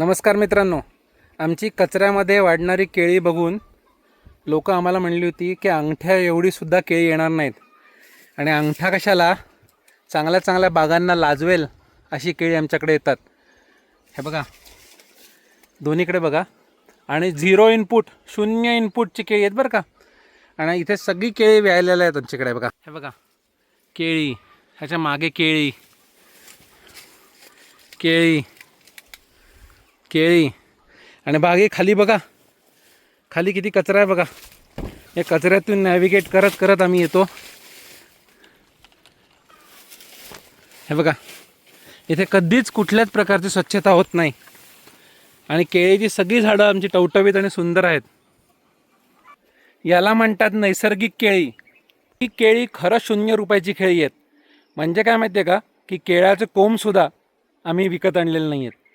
नमस्कार मित्रांनो. आमची कचऱ्यामध्ये वाढणारी केळी बघून लोक आम्हाला म्हणली होती की अंगठ्या एवढीसुद्धा केळी येणार नाहीत. आणि अंगठा कशाला? चांगल्या चांगल्या बागांना लाजवेल अशी केळी आमच्याकडे येतात. हे बघा. दोन्हीकडे बघा. आणि झिरो इनपुट शून्य इनपुटची केळी आहेत बरं का? आणि इथे सगळी केळी व्यायलेल्या आहेत आमच्याकडे बघा. हे बघा. केळी. ह्याच्या मागे केळी. केळी. केळी. आणि बागे खाली बघा. खाली किती कचरा आहे बघा. या कचऱ्यातून नॅव्हिगेट करत करत आम्ही येतो. हे बघा. इथे कधीच कुठल्याच प्रकारची स्वच्छता होत नाही. आणि केळीची सगळी झाडं आमची टवटवीत आणि सुंदर आहेत. याला म्हणतात नैसर्गिक केळी. ही केळी खरं शून्य रुपयाची केळी आहेत. म्हणजे काय माहिती आहे का की केळ्याचे कोंबसुद्धा आम्ही विकत आणलेले नाही आहेत